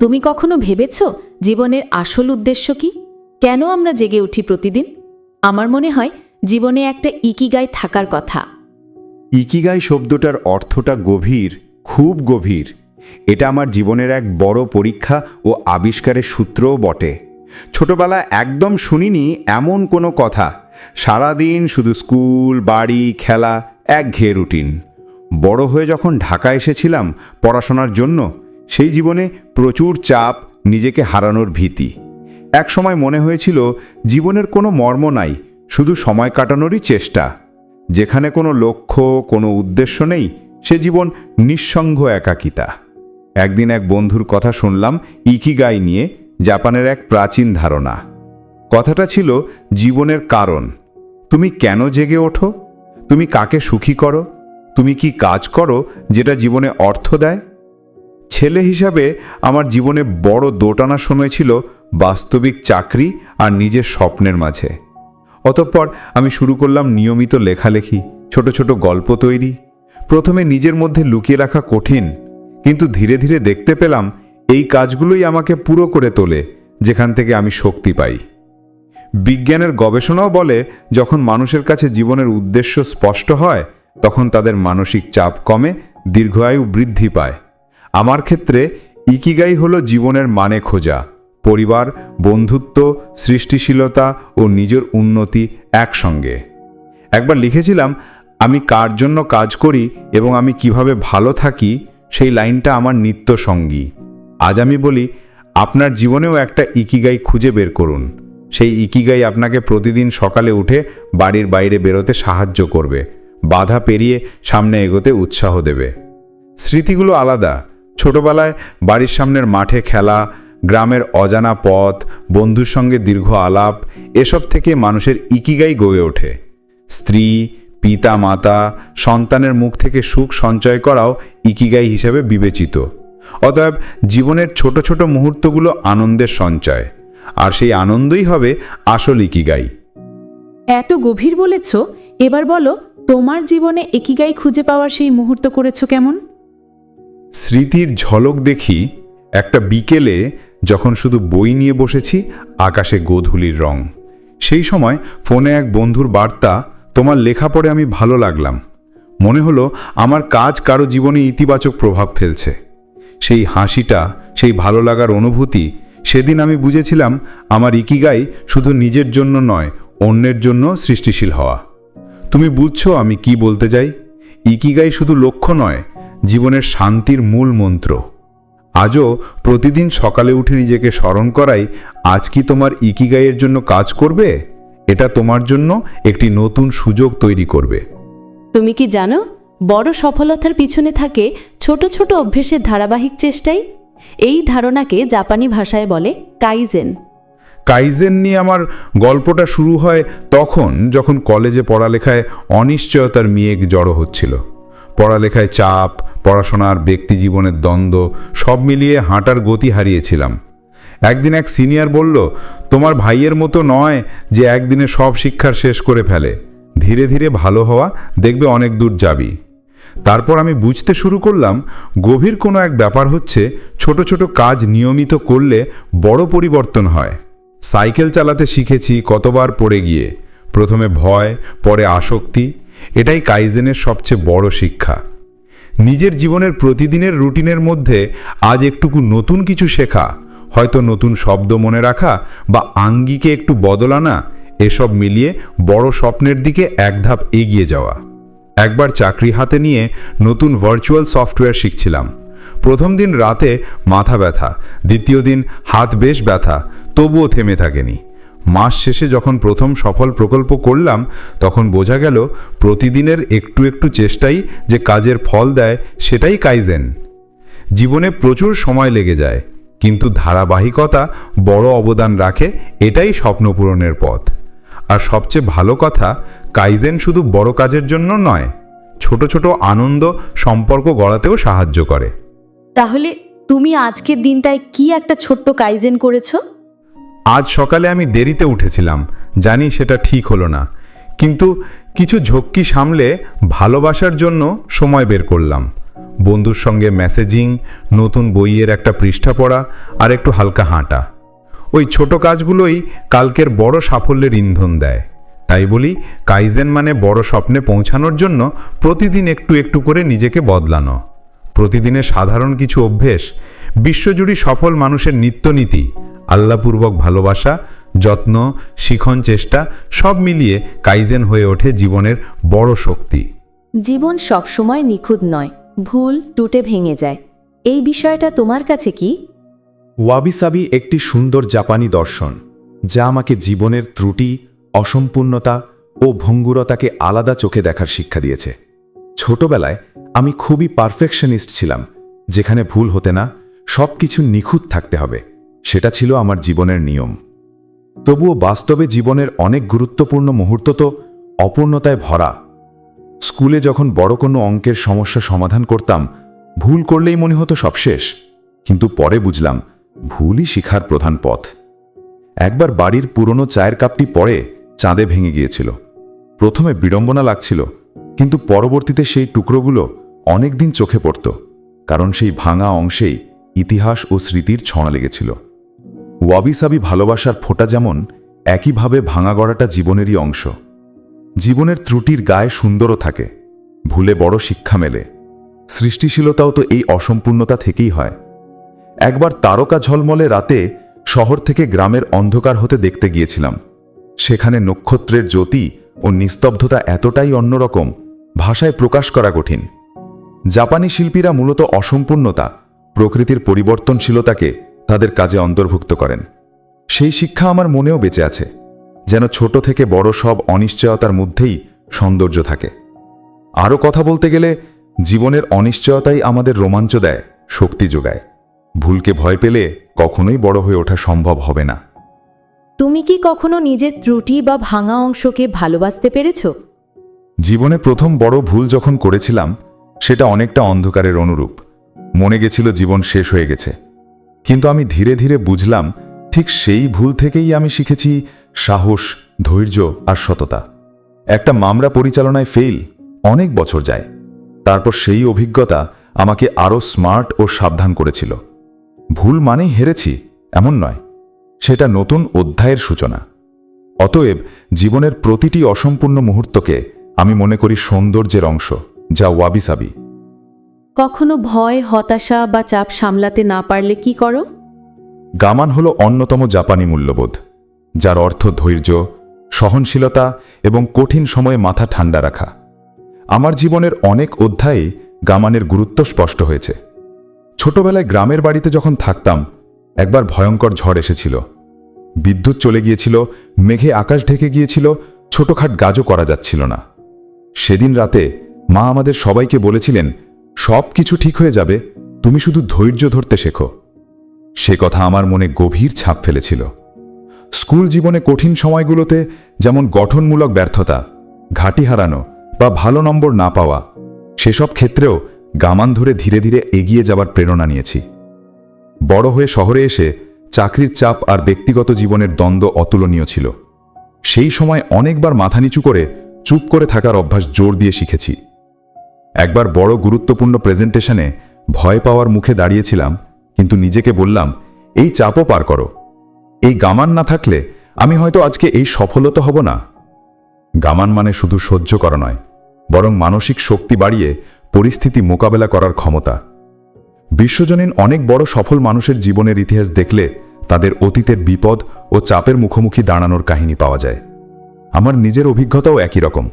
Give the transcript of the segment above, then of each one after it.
তুমি কখনো ভেবেছ জীবনের আসল উদ্দেশ্য কি? কেন আমরা জেগে উঠি প্রতিদিন? আমার মনে হয় জীবনে একটা ইকিগাই থাকার কথা। ইকিগাই শব্দটার অর্থটা গভীর, খুব গভীর। এটা আমার জীবনের এক বড় পরীক্ষা ও আবিষ্কারের সূত্রও বটে। ছোটবেলায় একদম শুনিনি এমন কোনো কথা। সারাদিন শুধু স্কুল, বাড়ি, খেলা একঘেয়ে রুটিন বড় হয়ে যখন ঢাকা এসেছিলাম পড়াশোনার জন্য সেই জীবনে প্রচুর চাপ নিজেকে হারানোর ভীতি। এক সময় মনে হয়েছিল, জীবনের কোনো মর্ম নাই, শুধু সময় কাটানোরই চেষ্টা। যেখানে কোনো লক্ষ্য, কোনো উদ্দেশ্য নেই, সে জীবন নিঃসঙ্গ একাকিতা। একদিন এক বন্ধুর কথা শুনলাম ইকিগাই নিয়ে, জাপানের এক প্রাচীন ধারণা। কথাটা ছিল, জীবনের কারণ। তুমি কেন জেগে ওঠো? তুমি কাকে সুখী করো? তুমি কি কাজ করো যেটা জীবনে অর্থ দেয়? ছেলে হিসাবে আমার জীবনে বড় দোটানা সময় ছিল বাস্তবিক চাকরি আর নিজের স্বপ্নের মাঝে। অতঃপর আমি শুরু করলাম নিয়মিত লেখালেখি, ছোট ছোট গল্প তৈরি। প্রথমে নিজের মধ্যে লুকিয়ে রাখা কঠিন, কিন্তু ধীরে ধীরে দেখতে পেলাম এই কাজগুলোই আমাকে পুরো করে তোলে, যেখান থেকে আমি শক্তি পাই। বিজ্ঞানের গবেষণাও বলে, যখন মানুষের কাছে জীবনের উদ্দেশ্য স্পষ্ট হয়, তখন তাদের মানসিক চাপ কমে দীর্ঘায়ু বৃদ্ধি পায়। আমার ক্ষেত্রে ইকিগাই হলো জীবনের মানে খোঁজা, পরিবার, বন্ধুত্ব, সৃষ্টিশীলতা ও নিজের উন্নতি একসঙ্গে। একবার লিখেছিলাম, আমি কার জন্য কাজ করি এবং আমি কীভাবে ভালো থাকি, সেই লাইনটা আমার নিত্য সঙ্গী আজ আমি বলি, আপনার জীবনেও একটা ইকিগাই খুঁজে বের করুন। সেই ইকিগাই আপনাকে প্রতিদিন সকালে উঠে বাড়ির বাইরে বেরোতে সাহায্য করবে, বাধা পেরিয়ে সামনে এগোতে উৎসাহ দেবে। স্মৃতিগুলো আলাদা ছোটবেলায় বাড়ির সামনের মাঠে খেলা, গ্রামের অজানা পথ, বন্ধুর সঙ্গে দীর্ঘ আলাপ, এসব থেকে মানুষের ইকিগাই গড়ে ওঠে। স্ত্রী, পিতা, মাতা, সন্তানের মুখ থেকে সুখ সঞ্চয় করাও ইকিগাই হিসেবে বিবেচিত। অতএব জীবনের ছোট ছোট মুহূর্তগুলো আনন্দের সঞ্চয়, আর সেই আনন্দই হবে আসল ইকিগাই। এত গভীর বলেছ, এবার বলো, তোমার জীবনে একিগাই খুঁজে পাওয়ার সেই মুহূর্ত করেছ কেমন? স্মৃতির ঝলক দেখি একটা বিকেলে যখন শুধু বই নিয়ে বসেছি, আকাশে গোধূলির রং। সেই সময় ফোনে এক বন্ধুর বার্তা, তোমার লেখা পড়ে আমি ভালো লাগলাম। মনে হলো আমার কাজ কারও জীবনে ইতিবাচক প্রভাব ফেলছে। সেই হাসিটা, সেই ভালো লাগার অনুভূতি, সেদিন আমি বুঝেছিলাম আমার ইকিগাই শুধু নিজের জন্য নয়, অন্যের জন্য সৃষ্টিশীল হওয়া। তুমি বুঝছ আমি কি বলতে চাই? ইকিগাই শুধু লক্ষ্য নয় জীবনের শান্তির মূল মন্ত্র। আজও প্রতিদিন সকালে উঠে নিজেকে স্মরণ করাই আজ কি তোমার ইকিগাইয়ের জন্য কাজ করবে? এটা তোমার জন্য একটি নতুন সুযোগ তৈরি করবে। তুমি কি জানো বড় সফলতার পিছনে থাকে ছোট ছোট অভ্যেসের ধারাবাহিক চেষ্টাই? এই ধারণাকে জাপানি ভাষায় বলে কাইজেন। কাইজেন নিয়ে আমার গল্পটা শুরু হয় তখন যখন কলেজে পড়ালেখায় অনিশ্চয়তার মেয়েক জড়ো হচ্ছিল। পড়ালেখায় চাপ, পড়াশোনার ব্যক্তি জীবনের দ্বন্দ্ব, সব মিলিয়ে হাঁটার গতি হারিয়েছিলাম। একদিন এক সিনিয়র বলল, তোমার ভাইয়ের মতো নয় যে একদিনে সব শিক্ষার শেষ করে ফেলে। ধীরে ধীরে ভালো হওয়া, দেখবে অনেক দূর যাবি। তারপর আমি বুঝতে শুরু করলাম, গভীর কোনো এক ব্যাপার হচ্ছে, ছোট ছোট কাজ নিয়মিত করলে বড় পরিবর্তন হয়। সাইকেল চালাতে শিখেছি কতবার পড়ে গিয়ে। প্রথমে ভয়, পরে আসক্তি এটাই কাইজেনের সবচেয়ে বড় শিক্ষা। নিজের জীবনের প্রতিদিনের রুটিনের মধ্যে আজ একটুকু নতুন কিছু শেখা, হয়তো নতুন শব্দ মনে রাখা বা আঙ্গিকে একটু বদল আনা, এসব মিলিয়ে বড় স্বপ্নের দিকে এক ধাপ এগিয়ে যাওয়া। একবার চাকরি হাতে নিয়ে নতুন ভার্চুয়াল সফটওয়্যার শিখছিলাম। প্রথম দিন রাতে মাথা ব্যথা, দ্বিতীয় দিন হাত বেশ ব্যথা, তবুও থেমে থাকেনি। মাস শেষে যখন প্রথম সফল প্রকল্প করলাম, তখন বোঝা গেল প্রতিদিনের একটু একটু চেষ্টাই যে কাজের ফল দেয় সেটাই কাইজেন। জীবনে প্রচুর সময় লেগে যায়, কিন্তু ধারাবাহিকতা বড় অবদান রাখে এটাই স্বপ্নপূরণের পথ। আর সবচেয়ে ভালো কথা, কাইজেন শুধু বড় কাজের জন্য নয়, ছোট ছোট আনন্দ, সম্পর্ক গড়াতেও সাহায্য করে। তাহলে তুমি আজকের দিনটায় কি একটা ছোট্ট কাইজেন করেছ? আজ সকালে আমি দেরিতে উঠেছিলাম, জানি সেটা ঠিক হলো না। কিন্তু কিছু ঝক্কি সামলে ভালোবাসার জন্য সময় বের করলাম। বন্ধুর সঙ্গে মেসেজিং নতুন বইয়ের একটা পৃষ্ঠা পড়া আর একটু হালকা হাঁটা। ওই ছোট কাজগুলোই কালকের বড় সাফল্যের ইন্ধন দেয়। তাই বলি, কাইজেন মানে বড় স্বপ্নে পৌঁছানোর জন্য প্রতিদিন একটু একটু করে নিজেকে বদলানো। প্রতিদিনের সাধারণ কিছু অভ্যেস, বিশ্বজুড়ি সফল মানুষের নিত্যনীতি আল্লাপূর্বক ভালোবাসা যত্ন শিখন চেষ্টা সব মিলিয়ে কাইজেন হয়ে ওঠে জীবনের বড় শক্তি। জীবন সবসময় নিখুঁত নয় ভুল টুটে ভেঙে যায়। এই বিষয়টা তোমার কাছে কি? ওয়াবিসাবি একটি সুন্দর জাপানি দর্শন যা আমাকে জীবনের ত্রুটি অসম্পূর্ণতা ও ভঙ্গুরতাকে আলাদা চোখে দেখার শিক্ষা দিয়েছে। ছোটবেলায় আমি খুবই পারফেকশনিস্ট ছিলাম যেখানে ভুল হতে না সব কিছু নিখুঁত থাকতে হবে। সেটা ছিল আমার জীবনের নিয়ম। তবুও বাস্তবে জীবনের অনেক গুরুত্বপূর্ণ মুহূর্ত তো অপূর্ণতায় ভরা। স্কুলে যখন বড় কোনো অঙ্কের সমস্যা সমাধান করতাম, ভুল করলেই মনে হতো সব শেষ। কিন্তু পরে বুঝলাম, ভুলই শিখার প্রধান পথ। একবার বাড়ির পুরনো চায়ের কাপটি পরে চাঁদে ভেঙে গিয়েছিল। প্রথমে বিড়ম্বনা লাগছিল, কিন্তু পরবর্তীতে সেই টুকরোগুলো অনেকদিন চোখে পড়ত, কারণ সেই ভাঙা অংশেই ইতিহাস ও স্মৃতির ছড়া লেগেছিল। ওয়াবিসাবি ভালোবাসার ফোঁটা যেমন, একইভাবে ভাঙা গড়াটা জীবনেরই অংশ। জীবনের ত্রুটির গায়ে সুন্দরও থাকে, ভুলে বড় শিক্ষা মেলে। সৃষ্টিশীলতাও তো এই অসম্পূর্ণতা থেকেই হয়। একবার তারকা ঝলমলে রাতে শহর থেকে গ্রামের অন্ধকার হতে দেখতে গিয়েছিলাম। সেখানে নক্ষত্রের জ্যোতি ও নিস্তব্ধতা এতটাই অন্যরকম, ভাষায় প্রকাশ করা কঠিন। জাপানি শিল্পীরা মূলত অসম্পূর্ণতা, প্রকৃতির পরিবর্তনশীলতাকে তাদের কাজে অন্তর্ভুক্ত করেন। সেই শিক্ষা আমার মনেও বেঁচে আছে যেন ছোট থেকে বড় সব অনিশ্চয়তার মধ্যেই সৌন্দর্য থাকে। আরও কথা বলতে গেলে জীবনের অনিশ্চয়তাই আমাদের রোমাঞ্চ দেয় শক্তি যোগায়। ভুলকে ভয় পেলে কখনোই বড় হয়ে ওঠা সম্ভব হবে না। তুমি কি কখনো নিজের ত্রুটি বা ভাঙা অংশকে ভালোবাসতে পেরেছ? জীবনে প্রথম বড় ভুল যখন করেছিলাম সেটা অনেকটা অন্ধকারের অনুরূপ। মনে গেছিল জীবন শেষ হয়ে গেছে। কিন্তু আমি ধীরে ধীরে বুঝলাম, ঠিক সেই ভুল থেকেই আমি শিখেছি সাহস, ধৈর্য আর সততা। একটা মামলা পরিচালনায় ফেল অনেক বছর যায়। তারপর সেই অভিজ্ঞতা আমাকে আরও স্মার্ট ও সাবধান করেছিল। ভুল মানেই হেরেছি, এমন নয়। সেটা নতুন অধ্যায়ের সূচনা। অতএব জীবনের প্রতিটি অসম্পূর্ণ মুহূর্তকে আমি মনে করি সৌন্দর্যের অংশ, যা ওয়াবিসাবি। কখনো ভয়, হতাশা বা চাপ সামলাতে না পারলে কি করো? গামান হল অন্যতম জাপানি মূল্যবোধ, যার অর্থ ধৈর্য, সহনশীলতা এবং কঠিন সময়ে মাথা ঠান্ডা রাখা। আমার জীবনের অনেক অধ্যায়ে গামানের গুরুত্ব স্পষ্ট হয়েছে। ছোটবেলায় গ্রামের বাড়িতে যখন থাকতাম, একবার ভয়ঙ্কর ঝড় এসেছিল। বিদ্যুৎ চলে গিয়েছিল, মেঘে আকাশ ঢেকে গিয়েছিল, ছোটখাট গাজও করা যাচ্ছিল না। সেদিন রাতে মা আমাদের সবাইকে বলেছিলেন সব কিছু ঠিক হয়ে যাবে, তুমি শুধু ধৈর্য ধরতে শেখো। সে কথা আমার মনে গভীর ছাপ ফেলেছিল। স্কুল জীবনে কঠিন সময়গুলোতে যেমন গঠনমূলক ব্যর্থতা, ঘাটি হারানো বা ভালো নম্বর না পাওয়া, সেসব ক্ষেত্রেও গামান ধরে ধীরে ধীরে এগিয়ে যাবার প্রেরণা নিয়েছি। বড় হয়ে শহরে এসে চাকরির চাপ আর ব্যক্তিগত জীবনের দ্বন্দ্ব অতুলনীয় ছিল। সেই সময় অনেকবার মাথা নিচু করে চুপ করে থাকার অভ্যাস জোর দিয়ে শিখেছি। একবার বড় গুরুত্বপূর্ণ প্রেজেন্টেশনে ভয় পাওয়ার মুখে দাঁড়িয়েছিলাম, কিন্তু নিজেকে বললাম, এই চাপও পার করো। এই গামান না থাকলে আমি হয়তো আজকে এই সফলতা হব না। গামান মানে শুধু সহ্য করা নয়, বরং মানসিক শক্তি বাড়িয়ে পরিস্থিতি মোকাবেলা করার ক্ষমতা। বিশ্বজনীন অনেক বড় সফল মানুষের জীবনের ইতিহাস দেখলে তাদের অতীতের বিপদ ও চাপের মুখোমুখি দাঁড়ানোর কাহিনী পাওয়া যায়। আমার নিজের অভিজ্ঞতাও একই রকম।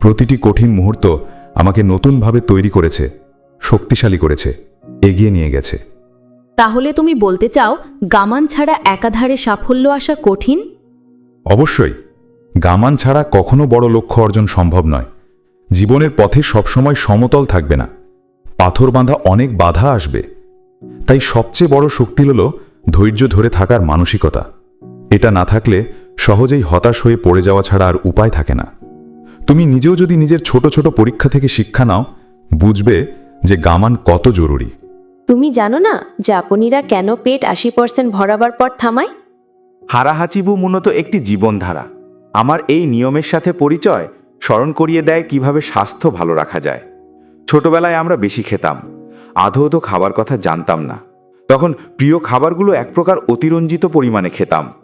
প্রতিটি কঠিন মুহূর্ত আমাকে নতুনভাবে তৈরি করেছে শক্তিশালী করেছে এগিয়ে নিয়ে গেছে। তাহলে তুমি বলতে চাও গামান ছাড়া একাধারে সাফল্য আসা কঠিন? অবশ্যই। গামান ছাড়া কখনো বড় লক্ষ্য অর্জন সম্ভব নয়। জীবনের পথে সবসময় সমতল থাকবে না। পাথর বাঁধা অনেক বাধা আসবে। তাই সবচেয়ে বড় শক্তি হল ধৈর্য ধরে থাকার মানসিকতা। এটা না থাকলে সহজেই হতাশ হয়ে পড়ে যাওয়া ছাড়া আর উপায় থাকে না। তুমি নিজেও যদি নিজের ছোট ছোট পরীক্ষা থেকে শিক্ষা নাও বুঝবে যে গামান কত জরুরি। তুমি জানো না জাপানিরা কেন পেট আশি পার্সেন্ট ভরাবার পর থামায়? হারাহাচিবু মূলত একটি জীবনধারা। আমার এই নিয়মের সাথে পরিচয় স্মরণ করিয়ে দেয় কীভাবে স্বাস্থ্য ভালো রাখা যায়। ছোটবেলায় আমরা বেশি খেতাম আধো আধো খাবার কথা জানতাম না। তখন প্রিয় খাবারগুলো এক প্রকার অতিরঞ্জিত পরিমাণে খেতাম।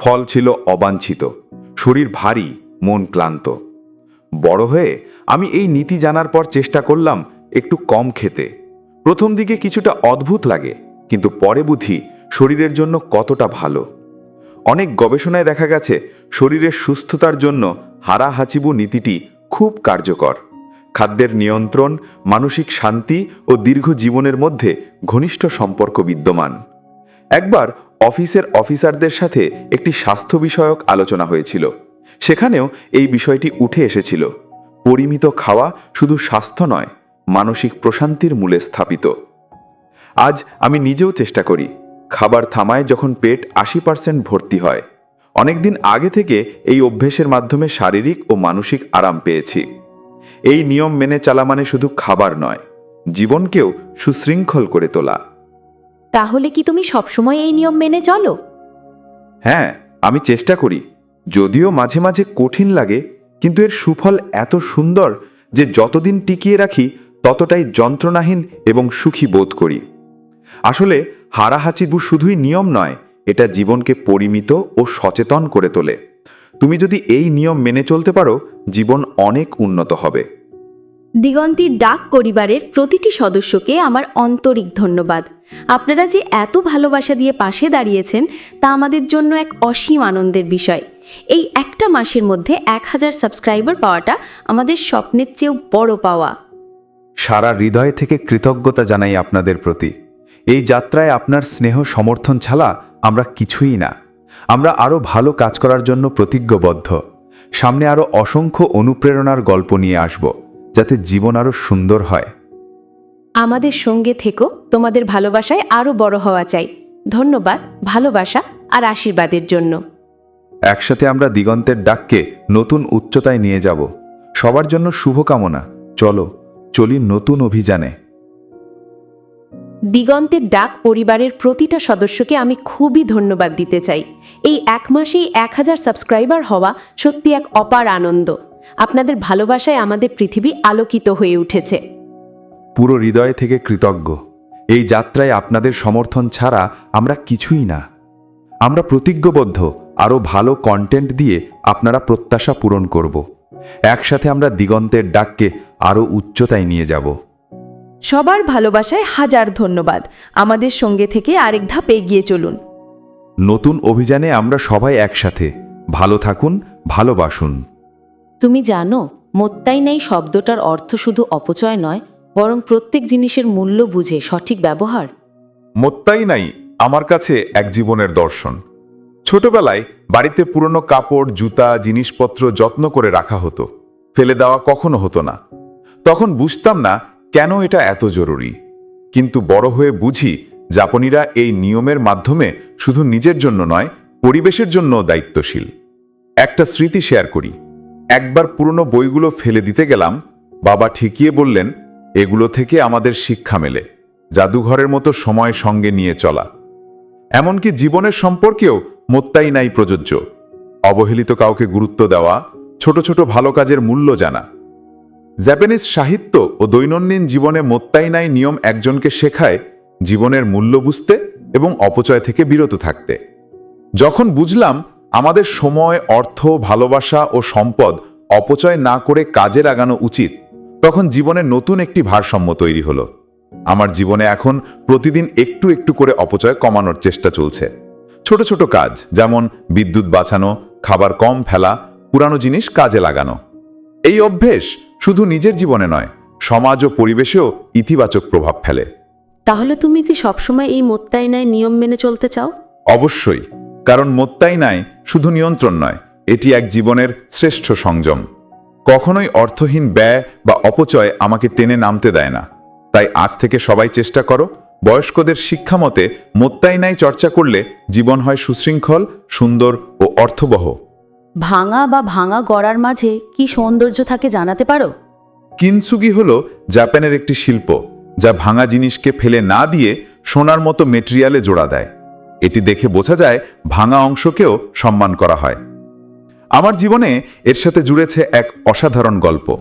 ফল ছিল অবাঞ্ছিত শরীর ভারী মন ক্লান্ত। বড় হয়ে আমি এই নীতি জানার পর চেষ্টা করলাম একটু কম খেতে। প্রথম দিকে কিছুটা অদ্ভুত লাগে, কিন্তু পরে বুঝি শরীরের জন্য কতটা ভালো। অনেক গবেষণায় দেখা গেছে, শরীরের সুস্থতার জন্য হারা হাচিবু নীতিটি খুব কার্যকর। খাদ্যের নিয়ন্ত্রণ, মানসিক শান্তি ও দীর্ঘ জীবনের মধ্যে ঘনিষ্ঠ সম্পর্ক বিদ্যমান। একবার অফিসের অফিসারদের সাথে একটি স্বাস্থ্য বিষয়ক আলোচনা হয়েছিল। সেখানেও এই বিষয়টি উঠে এসেছিল। পরিমিত খাওয়া শুধু স্বাস্থ্য নয় মানসিক প্রশান্তির মূলে স্থাপিত। আজ আমি নিজেও চেষ্টা করি খাবার থামায় যখন পেট আশি পার্সেন্ট ভর্তি হয়। অনেকদিন আগে থেকে এই অভ্যেসের মাধ্যমে শারীরিক ও মানসিক আরাম পেয়েছি। এই নিয়ম মেনে চালা মানে শুধু খাবার নয় জীবনকেও সুশৃঙ্খল করে তোলা। তাহলে কি তুমি সবসময় এই নিয়ম মেনে চলো? হ্যাঁ আমি চেষ্টা করি। যদিও মাঝে মাঝে কঠিন লাগে, কিন্তু এর সুফল এত সুন্দর যে যতদিন টিকিয়ে রাখি, ততটাই যন্ত্রণাহীন এবং সুখী বোধ করি। আসলে হারাহাচিবু শুধুই নিয়ম নয়, এটা জীবনকে পরিমিত ও সচেতন করে তোলে। তুমি যদি এই নিয়ম মেনে চলতে পারো, জীবন অনেক উন্নত হবে। দিগন্তীর ডাক পরিবারের প্রতিটি সদস্যকে আমার আন্তরিক ধন্যবাদ। আপনারা যে এত ভালোবাসা দিয়ে পাশে দাঁড়িয়েছেন, তা আমাদের জন্য এক অসীম আনন্দের বিষয়। এই একটা মাসের মধ্যে এক হাজার সাবস্ক্রাইবার পাওয়াটা আমাদের স্বপ্নের চেয়েও বড় পাওয়া। সারা হৃদয় থেকে কৃতজ্ঞতা জানাই আপনাদের প্রতি। এই যাত্রায় আপনার স্নেহ সমর্থন ছাড়া আমরা কিছুই না। আমরা আরও ভালো কাজ করার জন্য প্রতিজ্ঞবদ্ধ। সামনে আরও অসংখ্য অনুপ্রেরণার গল্প নিয়ে আসব। যাতে জীবন আরও সুন্দর হয়। আমাদের সঙ্গে থেকো তোমাদের ভালোবাসায় আরও বড় হওয়া চাই। ধন্যবাদ ভালোবাসা আর আশীর্বাদের জন্য। একসাথে আমরা দিগন্তের ডাককে নতুন উচ্চতায় নিয়ে যাব। সবার জন্য শুভকামনা। চলো চলি নতুন অভিযানে। দিগন্তের ডাক পরিবারের প্রতিটা সদস্যকে আমি খুবই ধন্যবাদ দিতে চাই। এই এক মাসেই এক হাজার সাবস্ক্রাইবার হওয়া সত্যি এক অপার আনন্দ। আপনাদের ভালোবাসায় আমাদের পৃথিবী আলোকিত হয়ে উঠেছে। পুরো হৃদয় থেকে কৃতজ্ঞ। এই যাত্রায় আপনাদের সমর্থন ছাড়া আমরা কিছুই না। আমরা প্রতিজ্ঞবদ্ধ আরও ভালো কন্টেন্ট দিয়ে আপনারা প্রত্যাশা পূরণ করব। একসাথে আমরা দিগন্তের ডাককে আরও উচ্চতায় নিয়ে যাব। সবার ভালোবাসায় হাজার ধন্যবাদ। আমাদের সঙ্গে থেকে আরেক ধাপ এগিয়ে চলুন। নতুন অভিযানে আমরা সবাই একসাথে। ভালো থাকুন ভালোবাসুন। তুমি জানো মোত্তাই নাই শব্দটার অর্থ শুধু অপচয় নয়, বরং প্রত্যেক জিনিসের মূল্য বুঝে সঠিক ব্যবহার। মোত্তাই নাই আমার কাছে এক জীবনের দর্শন। ছোটবেলায় বাড়িতে পুরনো কাপড়, জুতা, জিনিসপত্র যত্ন করে রাখা হতো। ফেলে দেওয়া কখনো হতো না। তখন বুঝতাম না কেন এটা এত জরুরি। কিন্তু বড় হয়ে বুঝি জাপানিরা এই নিয়মের মাধ্যমে শুধু নিজের জন্য নয়, পরিবেশের জন্য দায়িত্বশীল। একটা স্মৃতি শেয়ার করি। একবার পুরনো বইগুলো ফেলে দিতে গেলাম, বাবা ঠিকিয়ে বললেন, এগুলো থেকে আমাদের শিক্ষা মেলে, জাদুঘরের মতো সময় সঙ্গে নিয়ে চলা। এমনকি জীবনের সম্পর্কেও মোত্তাই নাই প্রযোজ্য। অবহেলিত কাউকে গুরুত্ব দেওয়া, ছোট ছোট ভালো কাজের মূল্য জানা। জাপানিজ সাহিত্য ও দৈনন্দিন জীবনে মোত্তাই নাই নিয়ম একজনকে শেখায় জীবনের মূল্য বুঝতে এবং অপচয় থেকে বিরত থাকতে। যখন বুঝলাম আমাদের সময় অর্থ ভালোবাসা ও সম্পদ অপচয় না করে কাজে লাগানো উচিত। তখন জীবনে নতুন একটি ভারসাম্য তৈরি হলো। আমার জীবনে এখন প্রতিদিন একটু একটু করে অপচয় কমানোর চেষ্টা চলছে। ছোট ছোট কাজ যেমন বিদ্যুৎ বাঁচানো খাবার কম ফেলা পুরানো জিনিস কাজে লাগানো। এই অভ্যেস শুধু নিজের জীবনে নয় সমাজ ও পরিবেশেও ইতিবাচক প্রভাব ফেলে। তাহলে তুমি কি সবসময় এই মোত্তাই নাই নিয়ম মেনে চলতে চাও? অবশ্যই। কারণ মোত্তাই নাই শুধু নিয়ন্ত্রণ নয় এটি এক জীবনের শ্রেষ্ঠ সংযম। কখনোই অর্থহীন ব্যয় বা অপচয় আমাকে টেনে নামতে দেয় না। তাই আজ থেকে সবাই চেষ্টা করো বয়স্কদের শিক্ষা মতে মোত্তাই নাই চর্চা করলে জীবন হয় সুশৃঙ্খল সুন্দর ও অর্থবহ। ভাঙা বা ভাঙা গড়ার মাঝে কি সৌন্দর্য থাকে জানাতে পারো? কিনসুগি হল জাপানের একটি শিল্প যা ভাঙা জিনিসকে ফেলে না দিয়ে সোনার মতো মেটেরিয়ালে জোড়া দেয়। এটি দেখে বোঝা যায় ভাঙা অংশকেও সম্মান করা হয়। আমার জীবনে এর সাথে জুড়েছে এক অসাধারণ গল্প।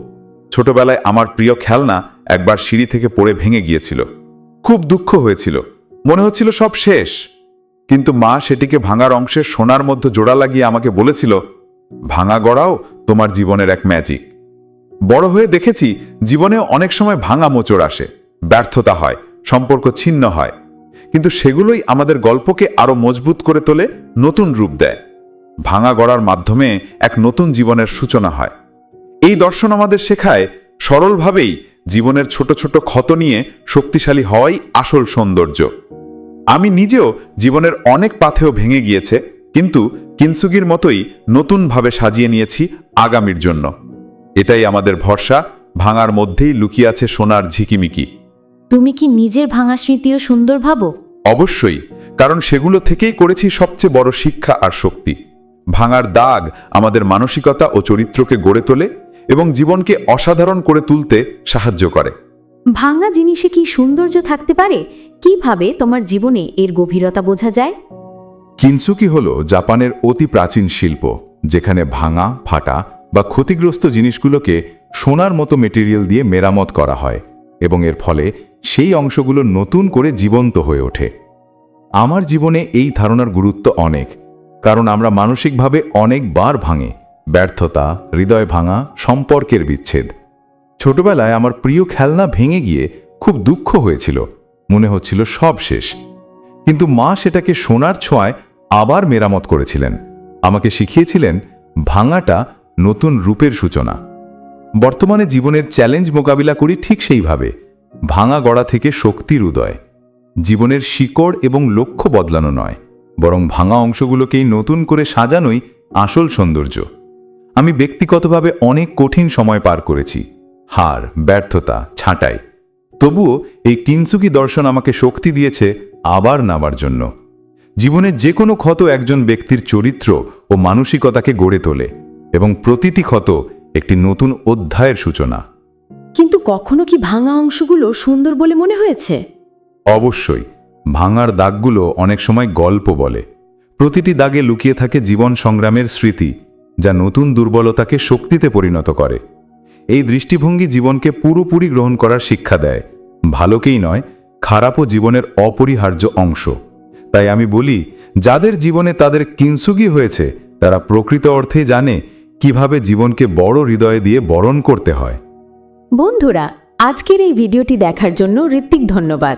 ছোটবেলায় আমার প্রিয় খেলনা একবার সিঁড়ি থেকে পড়ে ভেঙে গিয়েছিল। খুব দুঃখ হয়েছিল। মনে হচ্ছিল সব শেষ। কিন্তু মা সেটিকে ভাঙার অংশের সোনার মধ্যে জোড়া লাগিয়ে আমাকে বলেছিল, ভাঙা গড়াও তোমার জীবনের এক ম্যাজিক বড় হয়ে দেখেছি জীবনে অনেক সময় ভাঙা মোচড় আসে। ব্যর্থতা হয়, সম্পর্ক ছিন্ন হয়। কিন্তু সেগুলোই আমাদের গল্পকে আরও মজবুত করে তোলে, নতুন রূপ দেয়। ভাঙা গড়ার মাধ্যমে এক নতুন জীবনের সূচনা হয়। এই দর্শন আমাদের শেখায় সরলভাবেই জীবনের ছোট ছোট ক্ষত নিয়ে শক্তিশালী হওয়াই আসল সৌন্দর্য। আমি নিজেও জীবনের অনেক পাথেও ভেঙে গিয়েছে, কিন্তু কিনসুগির মতোই নতুনভাবে সাজিয়ে নিয়েছি আগামীর জন্য। এটাই আমাদের ভরসা, ভাঙার মধ্যেই লুকিয়ে আছে সোনার ঝিকিমিকি। তুমি কি নিজের ভাঙা স্মৃতিও সুন্দর ভাবো? অবশ্যই কারণ সেগুলো থেকেই করেছি সবচেয়ে বড় শিক্ষা আর শক্তি। ভাঙার দাগ আমাদের মানসিকতা ও চরিত্রকে গড়ে তোলে এবং জীবনকে অসাধারণ করে তুলতে সাহায্য করে। ভাঙা জিনিসে কি সৌন্দর্য থাকতে পারে? কীভাবে তোমার জীবনে এর গভীরতা বোঝা যায়? কিনসুকি হল জাপানের অতি প্রাচীন শিল্প যেখানে ভাঙা ফাটা বা ক্ষতিগ্রস্ত জিনিসগুলোকে সোনার মতো মেটেরিয়াল দিয়ে মেরামত করা হয় এবং এর ফলে সেই অংশগুলো নতুন করে জীবন্ত হয়ে ওঠে। আমার জীবনে এই ধারণার গুরুত্ব অনেক, কারণ আমরা মানসিকভাবে অনেকবার ভাঙে। ব্যর্থতা, হৃদয় ভাঙা, সম্পর্কের বিচ্ছেদ। ছোটবেলায় আমার প্রিয় খেলনা ভেঙে গিয়ে খুব দুঃখ হয়েছিল, মনে হচ্ছিল সব শেষ। কিন্তু মা সেটাকে সোনার ছোঁয়ায় আবার মেরামত করেছিলেন। আমাকে শিখিয়েছিলেন, ভাঙাটা নতুন রূপের সূচনা। বর্তমানে জীবনের চ্যালেঞ্জ মোকাবিলা করি ঠিক সেইভাবে। ভাঙা গড়া থেকে শক্তির উদয়। জীবনের শিকড় এবং লক্ষ্য বদলানো নয়, বরং ভাঙা অংশগুলোকেই নতুন করে সাজানোই আসল সৌন্দর্য। আমি ব্যক্তিগতভাবে অনেক কঠিন সময় পার করেছি, হার, ব্যর্থতা, ছাঁটাই। তবুও এই কিনসুকি দর্শন আমাকে শক্তি দিয়েছে আবার নামার জন্য। জীবনের যে কোনো ক্ষত একজন ব্যক্তির চরিত্র ও মানসিকতাকে গড়ে তোলে এবং প্রতিটি ক্ষত একটি নতুন অধ্যায়ের সূচনা। কখনো কি ভাঙা অংশগুলো সুন্দর বলে মনে হয়েছে? অবশ্যই। ভাঙার দাগগুলো অনেক সময় গল্প বলে। প্রতিটি দাগে লুকিয়ে থাকে জীবন সংগ্রামের স্মৃতি, যা নতুন দুর্বলতাকে শক্তিতে পরিণত করে। এই দৃষ্টিভঙ্গি জীবনকে পুরোপুরি গ্রহণ করার শিক্ষা দেয়। ভালোকেই নয়, খারাপও জীবনের অপরিহার্য অংশ। তাই আমি বলি, যাদের জীবনে তাদের কিনসুগি হয়েছে, তারা প্রকৃত অর্থে জানে কীভাবে জীবনকে বড় হৃদয়ে দিয়ে বরণ করতে হয়। বন্ধুরা আজকের এই ভিডিওটি দেখার জন্য ঋত্বিক ধন্যবাদ।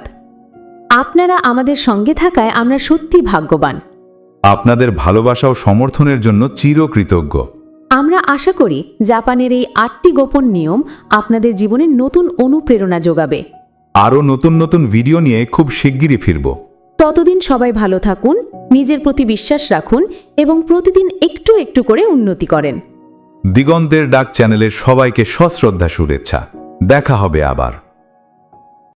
আপনারা আমাদের সঙ্গে থাকায় আমরা সত্যি ভাগ্যবান। আপনাদের ভালোবাসা ও সমর্থনের জন্য চিরকৃতজ্ঞ। আমরা আশা করি জাপানের এই আটটি গোপন নিয়ম আপনাদের জীবনে নতুন অনুপ্রেরণা যোগাবে। আরও নতুন নতুন ভিডিও নিয়ে খুব শিগগিরই ফিরব। ততদিন সবাই ভালো থাকুন নিজের প্রতি বিশ্বাস রাখুন এবং প্রতিদিন একটু একটু করে উন্নতি করেন। দিগন্তের ডাক চ্যানেলের সবাইকে সশ্রদ্ধা শুভেচ্ছা। দেখা হবে আবার।